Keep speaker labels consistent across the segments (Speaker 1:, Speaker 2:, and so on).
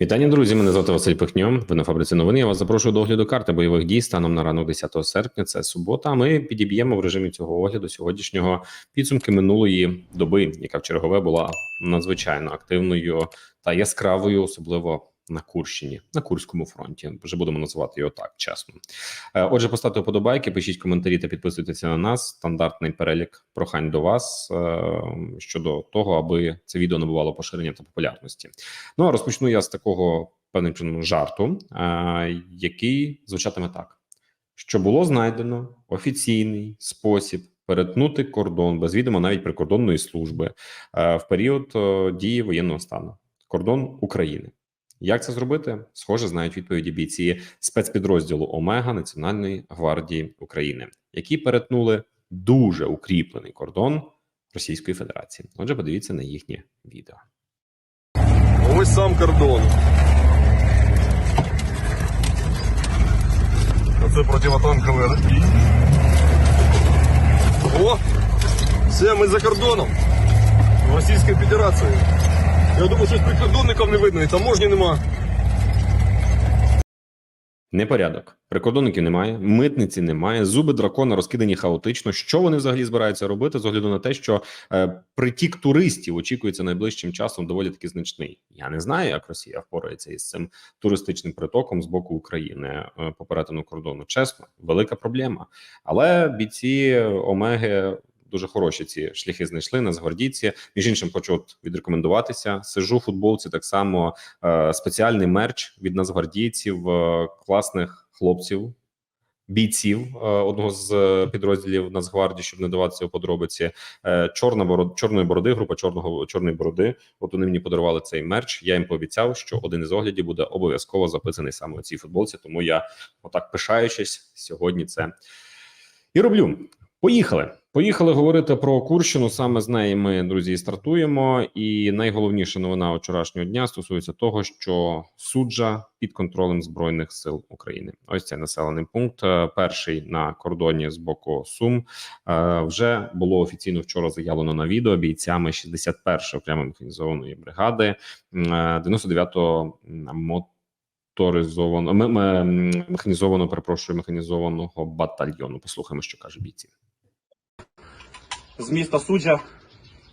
Speaker 1: Вітання, друзі. Мене звати Василь Пихньо. Ви на фабриці новини. Я вас запрошую до огляду карти бойових дій станом на ранок 10 серпня. Це субота. Ми підіб'ємо в режимі цього огляду сьогоднішнього підсумки минулої доби, яка в чергове була надзвичайно активною та яскравою, особливо на Курщині, на Курському фронті. Вже будемо називати його так, чесно. Е, Отже, поставте вподобайки, пишіть коментарі та підписуйтеся на нас. Стандартний перелік прохань до вас е, щодо того, аби це відео набувало поширення та популярності. Ну а розпочну я з такого певним жарту, е, який звучатиме так: що було знайдено офіційний спосіб перетнути кордон без відома навіть прикордонної служби в період дії воєнного стану. Кордон України. Як це зробити? Схоже, знають відповіді бійці спецпідрозділу Омега Національної гвардії України, які перетнули дуже укріплений кордон Російської Федерації. Отже, подивіться на їхнє відео.
Speaker 2: Ось сам кордон. Оце противотанковий розбій. О! Все, ми за кордоном. Російської Федерації. Я думаю, що з прикордонників не видно, і таможні нема.
Speaker 1: Непорядок. Прикордонників немає, митниці немає, зуби дракона розкидані хаотично. Що вони взагалі збираються робити з огляду на те, що е, притік туристів очікується найближчим часом доволі таки значний. Я не знаю, як Росія впорається із цим туристичним притоком з боку України е, по перетину кордону. Чесно, велика проблема. Але бійці Омеги. Дуже хороші ці шляхи знайшли нацгвардійці. Між іншим, хочу от відрекомендуватися. Сижу в футболці. Так само е, спеціальний мерч від нацгвардійців, е, класних хлопців, бійців е, одного з е, підрозділів Нацгвардії, щоб не даватися у подробиці. Е, чорна бород, чорної бороди, група чорного чорної бороди. От вони мені подарували цей мерч. Я їм пообіцяв, що один із оглядів буде обов'язково записаний саме у цій футболці. Тому я, отак пишаючись, сьогодні це і роблю. Поїхали. Поїхали говорити про Курщину. Саме з неї ми, друзі, стартуємо. І найголовніша новина вчорашнього дня стосується того, що суджа під контролем збройних сил України. Ось цей населений пункт. е, Перший на кордоні з боку Сум е, вже було офіційно вчора заявлено на відео бійцями 61-ї окремої механізованої бригади, м, е, 99-го мо моторизовано перепрошую, механізованого батальйону. Послухаємо, що каже бійці.
Speaker 3: З міста Суджа.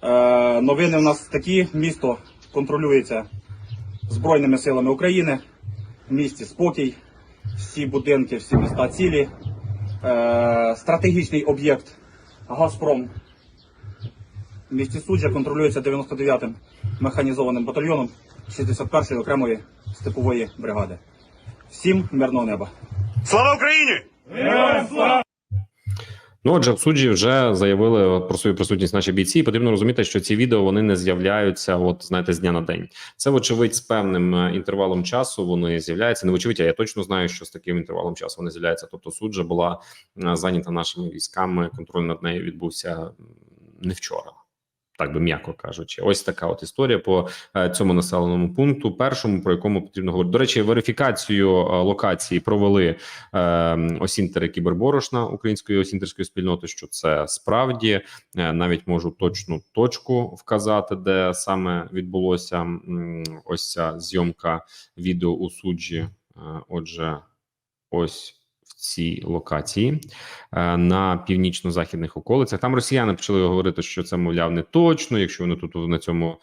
Speaker 3: Е, новини у нас такі: місто контролюється Збройними силами України. В місті спокій, всі будинки, всі міста цілі. Е, стратегічний об'єкт Газпром в місті Суджа контролюється 99-м механізованим батальйоном 61-ї окремої степової бригади. Всім мирного неба!
Speaker 2: Слава Україні!
Speaker 1: Ну, отже, в суджі вже заявили про свою присутність наші бійці. І потрібно розуміти, що ці відео вони не з'являються, от знаєте, з дня на день. Це вочевидь з певним е, інтервалом часу. Вони з'являються. Не вочевидь, а я точно знаю, що з таким інтервалом часу вони з'являються. Тобто, суджа була е, зайнята нашими військами. Контроль над нею відбувся не вчора. Так би м'яко кажучи, ось така от історія по е, цьому населеному пункту. Першому про якому потрібно говорити. До речі, верифікацію е, локації провели е, осінтери кіберборошна української осінтерської спільноти. Що це справді навіть можу точну точку вказати, де саме відбулося ось ця зйомка відео у суджі. Отже, ось. Цій локації е, на північно-західних околицях там росіяни почали говорити, що це мовляв не точно. Якщо вони тут на цьому е,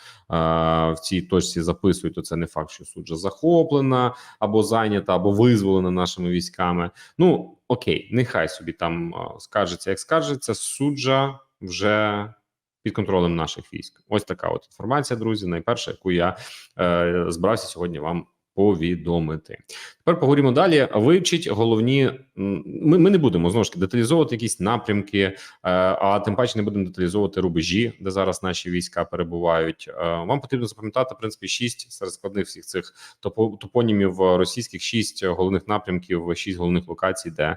Speaker 1: в цій точці записують, то це не факт, що суджа захоплена або зайнята, або визволена нашими військами. Ну окей, нехай собі там е, скаржиться, як скаржиться. Суджа вже під контролем наших військ. Ось така от інформація, друзі. Найперша, яку я е, збирався сьогодні вам повідомити. Тепер поговоримо далі. Вивчіть головні. Ми, ми не будемо знову ж таки деталізовувати якісь напрямки, е, а тим паче не будемо деталізовувати рубежі, де зараз наші війська перебувають. Е, Вам потрібно запам'ятати в принципі шість серед складних всіх цих топо- топонімів російських, шість головних напрямків, шість головних локацій, де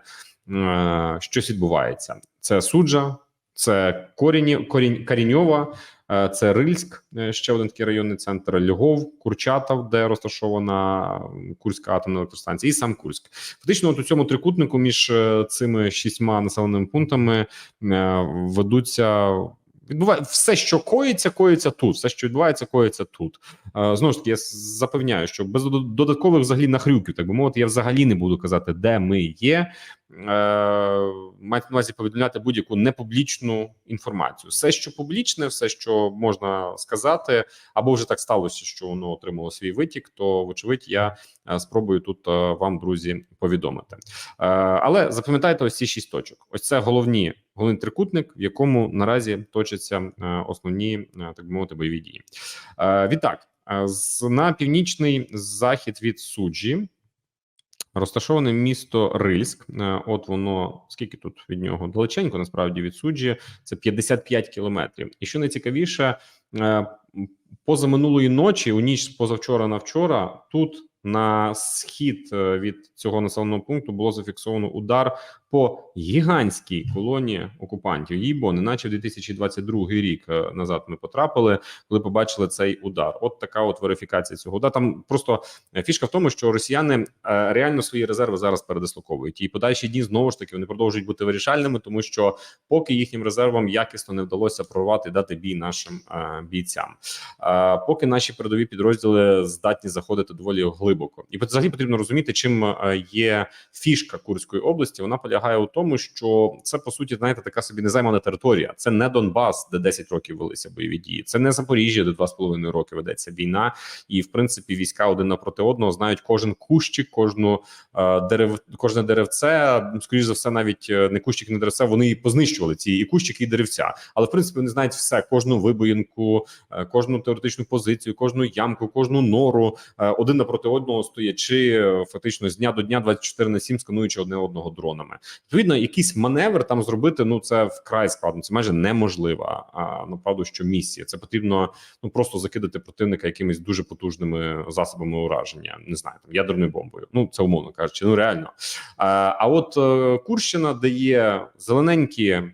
Speaker 1: е, щось відбувається. Це суджа, це корінь, корінь Каріньова, е, це Рильськ, е, ще один такий районний центр, Львов, Курчатов, де розташована Курська атомна електростанція, і сам Курськ. Фактично, от у цьому трикутнику між е, цими шістьма населеними пунктами ведуться Відбуває все, що коїться, коїться тут. Все, що відбувається, коїться тут. Е, знову ж таки, я запевняю, що без додаткових взагалі нахрюків, так би мовити, я взагалі не буду казати, де ми є. Е, мають на увазі повідомляти будь-яку непублічну інформацію. Все, що публічне, все, що можна сказати, або вже так сталося, що воно отримало свій витік, то вочевидь я е, спробую тут е, вам, друзі, повідомити. Але запам'ятайте ось ці шість точок. Ось це головні головний трикутник, в якому наразі точаться основні так би мовити бойові дії. Відтак, на північний захід від суджі. Розташоване місто Рильськ. Е, От воно скільки тут від нього далеченько, насправді від суджі це 55 кілометрів. І що найцікавіше, поза позаминулої ночі, у ніч позавчора на вчора, тут на схід е, від цього населеного пункту було зафіксовано удар по гігантській колонії окупантів. Їй бо неначе в 2022 рік е, назад ми потрапили, коли побачили цей удар. От така от верифікація цього удара. Там просто е, фішка в тому, що росіяни е, реально свої резерви зараз передислоковують. І подальші дні знову ж таки вони продовжують бути вирішальними, тому що поки їхнім резервам якісно не вдалося прорвати дати бій нашим бійцям. Поки наші передові підрозділи здатні заходити доволі глибоко, і взагалі потрібно розуміти, чим є фішка Курської області. Вона полягає у тому, що це по суті, знаєте, така собі незаймана територія. Це не Донбас, де 10 років велися бойові дії. Це не Запоріжжя, де 2,5 роки ведеться війна, і в принципі війська один напроти одного знають кожен кущик, кожну е, дерев, кожне деревце. Скоріш за все, навіть е, не кущик, не деревце. Вони і познищували ці і кущики, і деревця. Але в принципі вони знають все: кожну вибоїнку, е, кожну теоретичну позицію, кожну ямку, кожну нору е, один напроти одного стоячи фактично з дня до дня 24 на 7 скануючи одне одного дронами. Відповідно, якийсь маневр там зробити. Ну це вкрай складно. Це майже неможливо. А направду, що місія це потрібно ну просто закидати противника якимись дуже потужними засобами ураження. Не знаю, там ядерною бомбою. Ну це умовно кажучи, ну реально. А, а от е, Курщина, дає зелененькі е,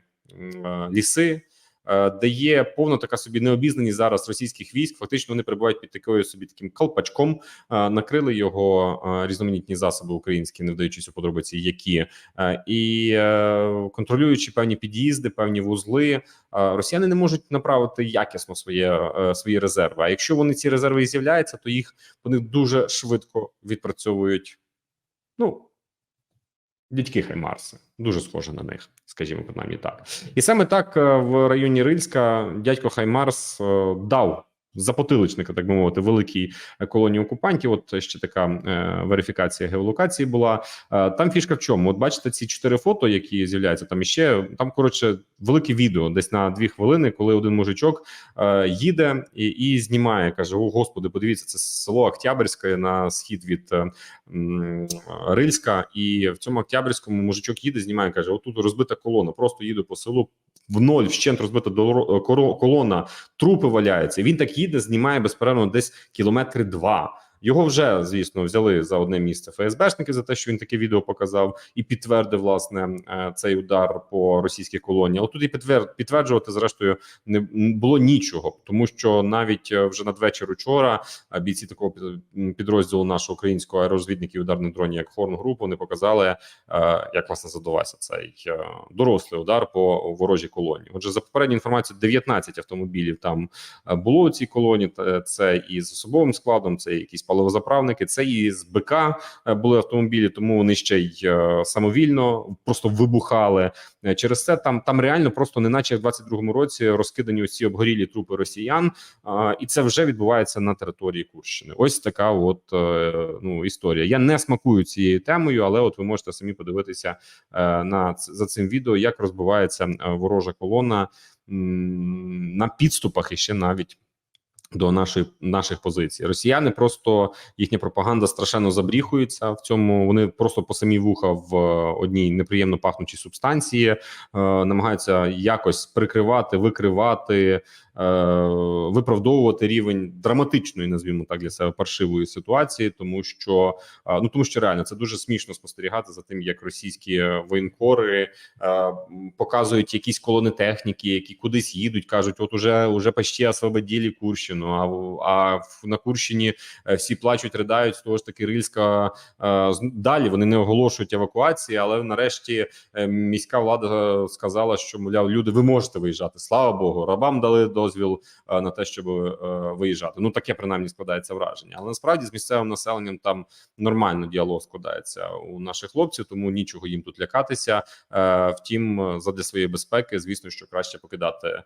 Speaker 1: ліси. Е, Де повна така собі необізнаність зараз російських військ, фактично вони перебувають під такою собі таким колпачком, е, накрили його е, різноманітні засоби українські, не вдаючись у подробиці, які і контролюючи певні під'їзди, певні вузли, росіяни не можуть направити якісно своє свої резерви. А якщо вони ці резерви і з'являються, то їх вони дуже швидко відпрацьовують. Ну дядьки Хаймарси, дуже схоже на них, скажімо, принаймні так. І саме так е, в районі Рильська дядько Хаймарс е, дав. Запотиличника, так би мовити, великій е, колонії окупантів. От ще така е, верифікація геолокації була. Е, Там фішка в чому? От бачите, ці чотири фото, які з'являються там іще там коротше велике відео, десь на дві хвилини, коли один мужичок е, їде і, і знімає. каже: О, господи, подивіться, це село Октябрьське на схід від е, м, Рильська. І в цьому Октябрьському мужичок їде, знімає. каже: Отут розбита колона. Просто їду по селу. В ноль вщент розбита колона, трупи валяються. Він так їде, знімає безперервно десь кілометри два. Його вже звісно взяли за одне місце ФСБшники за те, що він таке відео показав і підтвердив власне е, цей удар по російській колонії. Але тут і підтверджувати зрештою не було нічого, тому що навіть е, вже надвечір учора е, бійці такого підрозділу нашого українського аеророзвідників ударних дронів, як Хорн Груп, вони показали, як власне задавався цей дорослий удар по ворожій колонії. Отже, за попередню інформацію, 19 автомобілів там було у цій колонії. Та- Це і з особовим складом, це і якісь паливозаправники, це і з БК е, були автомобілі, тому вони ще й е, самовільно просто вибухали. Е, Через це там там реально просто неначе в 22-му році розкидані усі обгорілі трупи росіян, і це вже відбувається на території Курщини. Ось така от ну історія. Я не смакую цією темою, але от ви можете самі подивитися на за цим відео, як розбивається ворожа колона на підступах і ще навіть. До нашої наших позицій росіяни просто їхня пропаганда страшенно забріхується в цьому. Вони просто по самі вуха в е, одній неприємно пахнучій субстанції е, намагаються якось прикривати, викривати виправдовувати рівень драматичної, назвімо так для себе паршивої ситуації, тому що е, ну тому що реально це дуже смішно спостерігати за тим, як російські воєнкори е, показують якісь колони техніки, які кудись їдуть, кажуть, от уже уже почти освободили Курщину. А, а на Курщині е, всі плачуть, ридають з того ж таки Рильська е, далі. Вони не оголошують евакуації, але нарешті е, міська влада е, сказала, що мовляв, люди, ви можете виїжджати. Слава Богу, рабам дали дозвіл е, на те, щоб е, виїжджати. Ну таке принаймні складається враження. Але насправді з місцевим населенням там нормально діалог складається у наших хлопців, тому нічого їм тут лякатися. Е, Втім, задля своєї безпеки, звісно, що краще покидати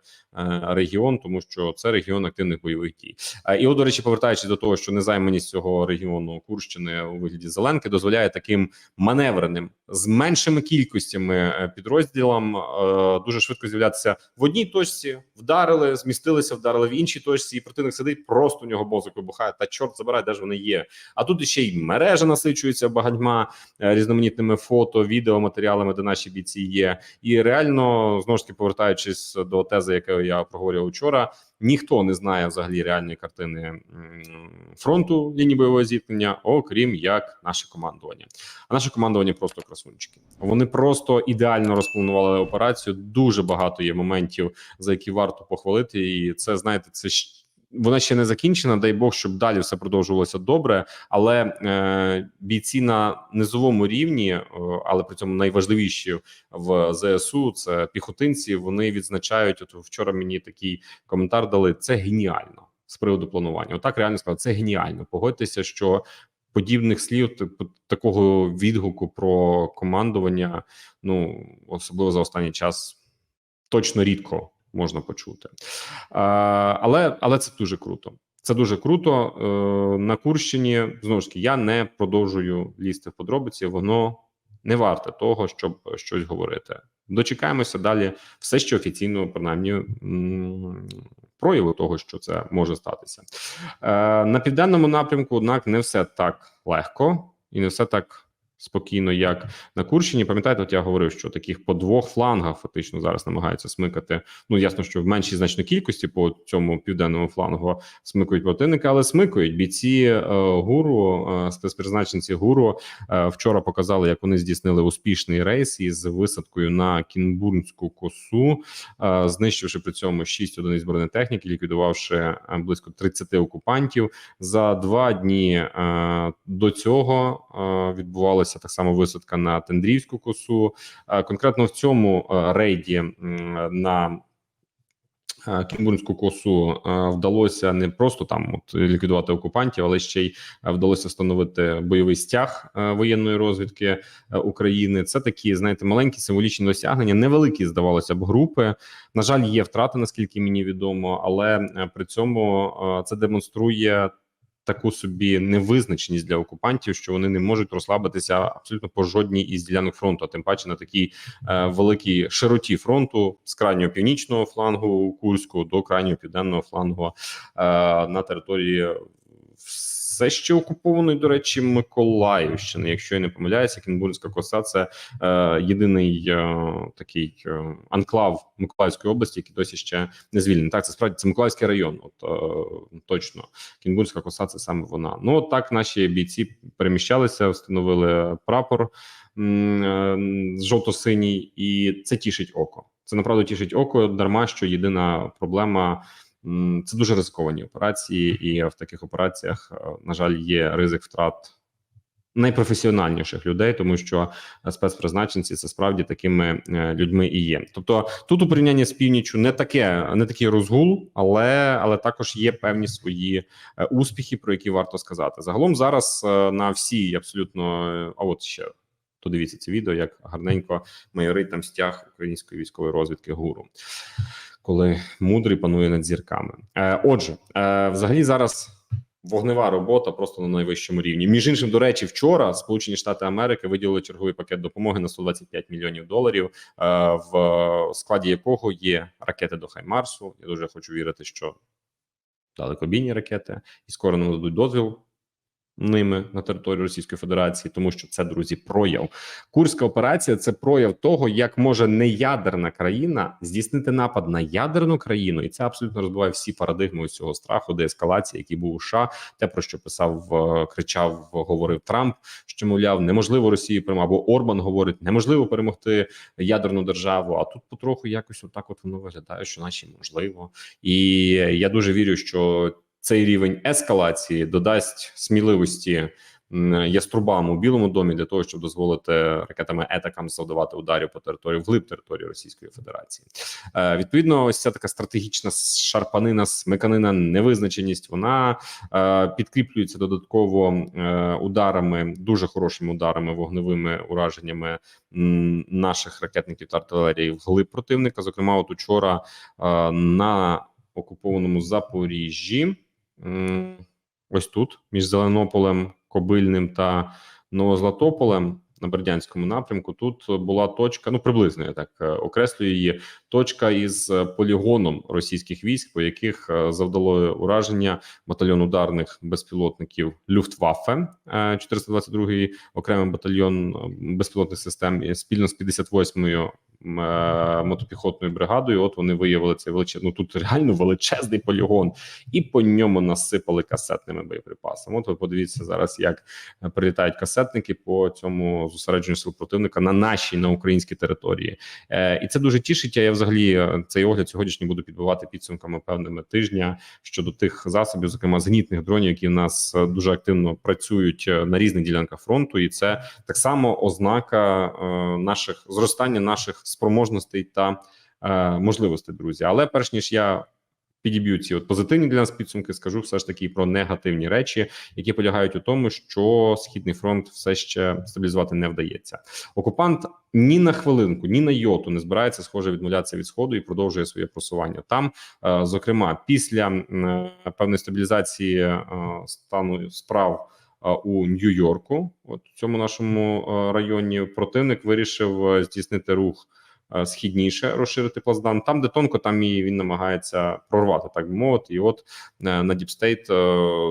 Speaker 1: регіон, тому що це регіон активних бойових дій. І от, до речі, повертаючись до того, що незайманість цього регіону Курщини у вигляді Зеленки дозволяє таким маневреним з меншими кількостями підрозділам дуже швидко з'являтися в одній точці, вдарили, змістилися, вдарили в іншій точці, і противник сидить, просто у нього мозок вибухає. Та чорт забирай, де ж вони є. А тут ще й мережа насичується багатьма е, різноманітними фото, відео матеріалами, де наші бійці є. І реально знову ж таки повертаючись до тези, яку я проговорював вчора. Ніхто не знає взагалі реальної картини фронту лінії бойового зіткнення, окрім як наше командування. А наше командування просто красунчики. Вони просто ідеально розпланували операцію. Дуже багато є моментів, за які варто похвалити. І це знаєте, це вона ще не закінчена. Дай Бог, щоб далі все продовжувалося добре. Але е, бійці на низовому рівні, е, але при цьому найважливіші в ЗСУ це піхотинці. Вони відзначають. От вчора мені такий коментар дали. Це геніально з приводу планування. Отак реально сказав, це геніально. Погодьтеся, що подібних слів, типу такого відгуку про командування, ну особливо за останній час, точно рідко можна почути. Але, але це дуже круто. Це дуже круто. Е, на Курщині знову ж таки я не продовжую лізти в подробиці. Воно не варте того, щоб щось говорити. Дочекаємося далі. Все ще офіційно, принаймні, прояву того, що це може статися. Е, на південному напрямку, однак, не все так легко і не все так спокійно, як на Курщині. Пам'ятаєте, от я говорив, що таких по двох флангах фактично зараз намагаються смикати. Ну ясно, що в меншій значно кількості по цьому південному флангу смикують противника, але смикують бійці е, гуру, е, спецпризначенці гуру е, вчора показали, як вони здійснили успішний рейс із висадкою на Кінбурнську косу, е, знищивши при цьому 6 одиниць бронетехніки, ліквідувавши е, близько 30 окупантів. За два дні е, до цього е, відбувалася так само висадка на Тендрівську косу. Е, конкретно в цьому е, рейді на е, Кінбурнську косу вдалося не просто там от ліквідувати окупантів, але ще й вдалося встановити бойовий стяг воєнної розвідки України. Це такі, знаєте, маленькі символічні досягнення, невеликі, здавалося б, групи. На жаль, є втрати, наскільки мені відомо, але при цьому це демонструє. Таку собі невизначеність для окупантів, що вони не можуть розслабитися абсолютно по жодній із ділянок фронту, а тим паче на такій е, великій широті фронту з крайнього північного флангу Курську до крайнього південного флангу е, на території все ще окупованої, до речі, Миколаївщини. Якщо я не помиляюся, Кінбурнська коса це е, єдиний е, такий е, анклав Миколаївської області, який досі ще не звільнений. Так, це справді це Миколаївський район. От е, точно Кінбурнська коса це саме вона. Ну от так наші бійці переміщалися, встановили прапор е, жовто-синій, і це тішить око. Це направду тішить око, дарма що єдина проблема. Це дуже ризиковані операції, і в таких операціях, е, на жаль, є ризик втрат найпрофесіональніших людей, тому що е, спецпризначенці це справді такими е, людьми і є. Тобто тут у порівнянні з північчю не таке, не такий розгул, але але також є певні свої успіхи, про які варто сказати. Загалом зараз на всій абсолютно а от ще. Подивіться це відео, як гарненько майорить там стяг української військової розвідки гуру, коли мудрий панує над зірками. Е, отже, е, взагалі зараз вогнева робота просто на найвищому рівні. Між іншим, до речі, вчора Сполучені Штати Америки виділили черговий пакет допомоги на 125 мільйонів доларів, е, в складі якого є ракети до Хаймарсу. Я дуже хочу вірити, що далекобійні ракети, і скоро нам дадуть дозвіл ними на території Російської Федерації, тому що це друзі прояв. Курська операція це прояв того, як може неядерна країна здійснити напад на ядерну країну, і це абсолютно розбиває всі парадигми ось цього страху, деескалації, який був у США, те про що писав, е, кричав, говорив Трамп, що мовляв, неможливо Росію перемогти, або Орбан говорить, неможливо перемогти ядерну державу. А тут потроху якось отак от воно виглядає, що наче можливо, і я дуже вірю, що цей рівень ескалації додасть сміливості яструбам у Білому домі для того, щоб дозволити ракетами етакам завдавати ударів по території вглиб території Російської Федерації. Е, відповідно, ось ця така стратегічна шарпанина, смиканина, невизначеність. Вона е, підкріплюється додатково е, ударами, дуже хорошими ударами, вогневими ураженнями наших ракетників та артилерії вглиб противника. Зокрема, от учора на окупованому Запоріжжі, ось тут, між Зеленополем, Кобильним та Новозлатополем на Бердянському напрямку. Тут була точка, ну приблизно я так е, окреслюю її. Точка із е, полігоном російських військ, по яких е, завдало ураження батальйон ударних безпілотників Люфтваффе, е, 422-й окремий батальйон безпілотних систем спільно з 58-ю м, е, мотопіхотною бригадою. От вони виявили цей величезний, ну тут реально величезний полігон, і по ньому насипали касетними боєприпасами. От ви подивіться зараз, як е, прилітають касетники по цьому зосередженню сил противника на нашій на українській території. Е, і це дуже тішить. Я взагалі е, цей огляд сьогоднішній буду підбивати підсумками певними тижня щодо тих засобів, зокрема зенітних дронів, які в нас е, дуже активно працюють е, на різних ділянках фронту, і це так само ознака е, наших зростання наших спроможностей та е, можливостей, друзі. Але перш ніж я підіб'ю ці от позитивні для нас підсумки, скажу все ж таки про негативні речі, які полягають у тому, що східний фронт все ще стабілізувати не вдається. Окупант ні на хвилинку, ні на йоту не збирається схоже відмовлятися від сходу і продовжує своє просування там. Е, Зокрема, після е, певної стабілізації е, стану справ е, у Нью-Йорку, от в цьому нашому е, районі, противник вирішив е, здійснити рух. Е, Східніше розширити плацдарм. там, де тонко, там і він намагається прорвати, так би мовити. І от е, на Діпстейт,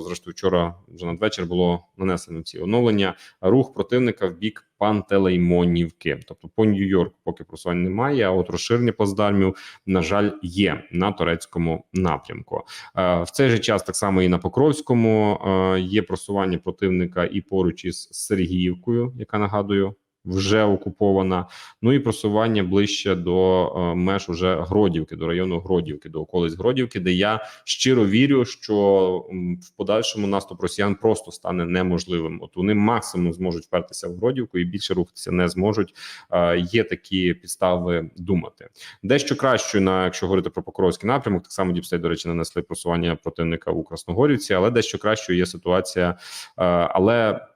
Speaker 1: зрештою, вчора вже надвечір було нанесено ці оновлення. Рух противника в бік Пантелеймонівки. Тобто по Нью-Йорку поки просувань немає. А от розширення плацдармів, на жаль, є на турецькому напрямку. Е, В цей же час так само і на Покровському є просування противника і поруч із Сергіївкою, яка нагадую. Вже окупована, ну і просування ближче до е, меж уже Гродівки, до району Гродівки, до околиць Гродівки, де я щиро вірю, що в подальшому наступ росіян просто стане неможливим. От вони максимум зможуть впертися в Гродівку і більше рухатися не зможуть. Е, є такі підстави думати. Дещо кращою на якщо говорити про Покровський напрямок, так само Діпстей, до речі, нанесли просування противника у Красногорівці, але дещо кращою є ситуація, е, але.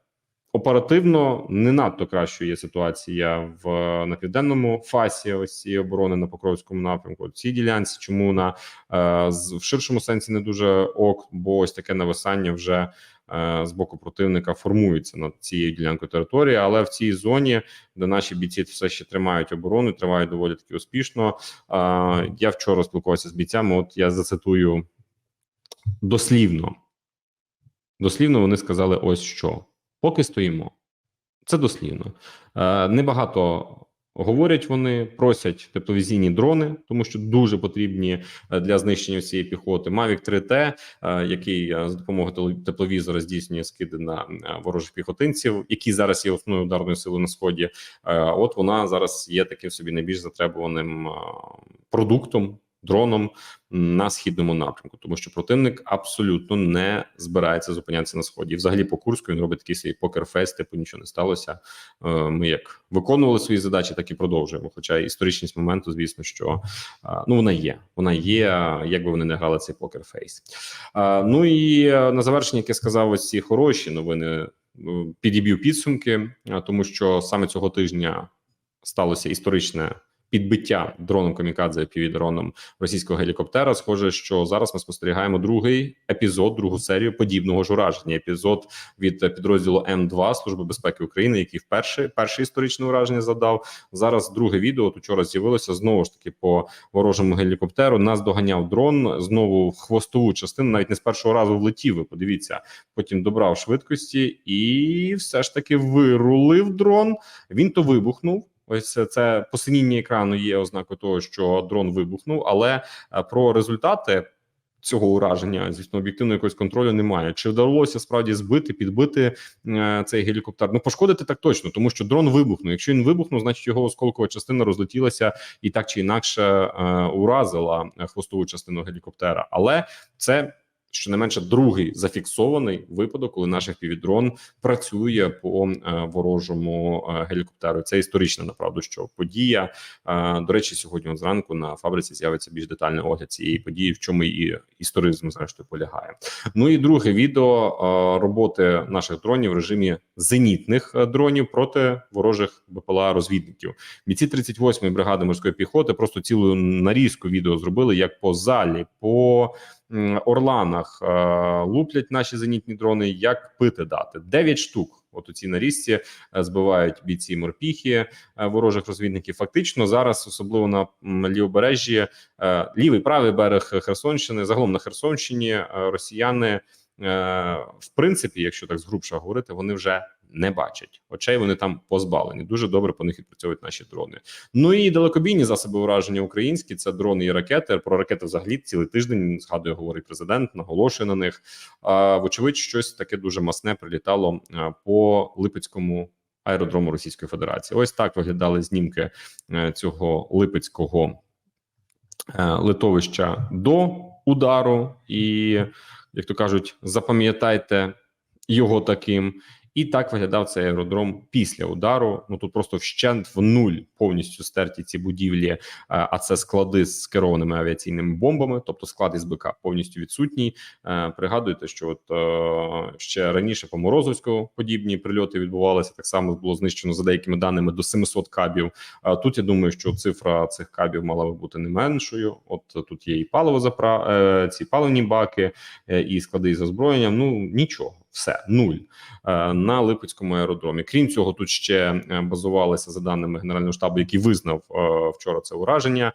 Speaker 1: Оперативно не надто кращою є ситуація в на південному фасі ось цієї оборони на Покровському напрямку. Цій ділянці, чому на е, в ширшому сенсі не дуже ок, бо ось таке нависання вже е, з боку противника формується над цією ділянкою території. Але в цій зоні, де наші бійці все ще тримають оборону, тривають доволі таки успішно. Е, я вчора спілкувався з бійцями. От я зацитую дослівно. Дослівно вони сказали: ось що. Поки стоїмо. Це дослівно. Е, небагато говорять вони, просять тепловізійні дрони, тому що дуже потрібні е, для знищення цієї піхоти. Mavic 3T, е, який за допомогою тепловізора здійснює скиди на ворожих піхотинців, які зараз є основною ударною силою на сході. От вона зараз є таким собі найбільш затребуваним продуктом. Дроном на східному напрямку, тому що противник абсолютно не збирається зупинятися на сході. І взагалі по Курську він робить такий свій покерфейс, типу нічого не сталося. Е, Ми як виконували свої задачі, так і продовжуємо. Хоча історичність моменту, звісно, що е, ну вона є. Вона є, як би вони не грали цей покерфейс. Е, Ну і на завершення, як я сказав, ось ці хороші новини підіб'ю підсумки, тому що саме цього тижня сталося історичне підбиття дроном камікадзе півдроном російського гелікоптера. Схоже, що зараз ми спостерігаємо другий епізод, другу серію подібного ж ураження. Епізод від підрозділу М2 Служби безпеки України, який вперше перше історичне ураження задав. Зараз друге відео от учора з'явилося знову ж таки по ворожому гелікоптеру. Нас доганяв дрон знову в хвостову частину. Навіть не з першого разу влетів. Ви подивіться, потім добрав швидкості і все ж таки вирулив дрон. Він то вибухнув. Ось це- посиніння екрану є ознакою того, що дрон вибухнув, але е, про результати. Цього ураження, звісно, об'єктивно якогось контролю немає. Чи вдалося справді збити, підбити е, цей гелікоптер? Ну пошкодити так точно, тому що дрон вибухнув. Якщо він вибухнув, значить його осколкова частина розлетілася і так чи інакше е, уразила хвостову частину гелікоптера. Але це щонайменше другий зафіксований випадок, коли наш півдрон працює по е, ворожому е, гелікоптеру. Це історична направду, що подія. Е, до речі, сьогодні зранку на фабриці з'явиться більш детальний огляд цієї події, в чому і історизм зрештою полягає. Ну і друге відео роботи наших дронів в режимі зенітних дронів проти ворожих БПЛА розвідників. Бійці 38-ї бригади морської піхоти просто цілу нарізку відео зробили як по залі, по орланах е, луплять наші зенітні дрони. Як пити дати 9 штук. От у цій нарізці е, збивають бійці морпіхи е, ворожих розвідників. Фактично зараз, особливо на лівобережжі, лівий правий берег Херсонщини, загалом на Херсонщині, росіяни, в принципі, якщо так згрубше говорити, вони вже не бачать очей. Вони там позбавлені. Дуже добре по них відпрацьовують наші дрони. Ну і далекобійні засоби ураження українські це дрони і ракети. Про ракети взагалі цілий тиждень згадує, говорить президент, наголошує на них. А вочевидь, щось таке дуже масне прилітало по Липецькому аеродрому Російської Федерації. Ось так виглядали знімки е, цього липецького е, литовища до удару, і як то кажуть, запам'ятайте його таким. І так виглядав цей аеродром після удару. Ну тут просто вщент в нуль повністю стерті ці будівлі, е, а це склади з керованими авіаційними бомбами, тобто склад із БК повністю відсутній. Е, Пригадуєте, що от е, ще раніше по Морозовську подібні прильоти відбувалися. Так само було знищено за деякими даними до 700 кабів. А тут я думаю, що цифра цих кабів мала би бути не меншою. От тут є і паливозапра... е, ці паливні баки, і склади із озброєнням. Ну нічого, все нуль е, на Липецькому аеродромі. Крім цього, тут ще е, базувалися за даними генерального штабу, який визнав е, вчора це ураження.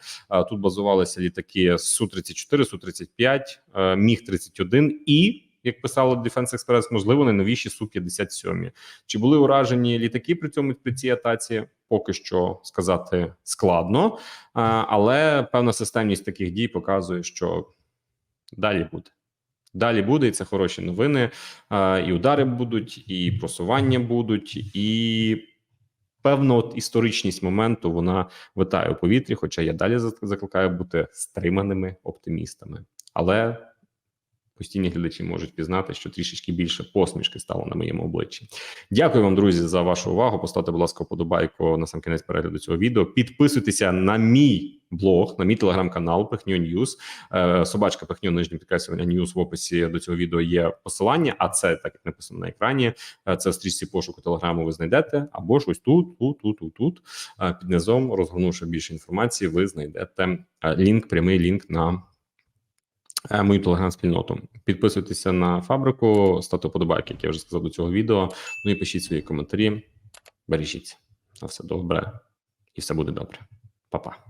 Speaker 1: Тут базувалися літаки су 34 су 35 е, міг 31 і. Як писало Defense Express, можливо, найновіші су 57 Чи були уражені літаки при цьому при цій атаці? Поки що сказати складно, але певна системність таких дій показує, що далі буде. Далі буде, і це хороші новини. І удари будуть, і просування будуть, і певна от історичність моменту вона витає у повітрі. Хоча я далі закликаю бути стриманими оптимістами. Але постійні глядачі можуть пізнати, що трішечки більше посмішки стало на моєму обличчі. Дякую вам, друзі, за вашу увагу. Поставте, будь ласка, подобайку на сам кінець перегляду цього відео. Підписуйтеся на мій блог, на мій телеграм-канал Пехньо Ньюс. Е, Собачка Пехньо нижнє підкреслювання Ньюс в описі до цього відео є посилання. А це так як написано на екрані. е, Це в стрічці пошуку телеграму. Ви знайдете або ж ось тут, тут, тут, тут, тут. Е, Під низом, розгорнувши більше інформації, ви знайдете лінк, прямий лінк на мою телеграм-спільноту. Підписуйтеся на фабрику, ставте подобайки, як я вже сказав до цього відео. Ну і пишіть свої коментарі. Бережіться. На все добре, і все буде добре. Па-па.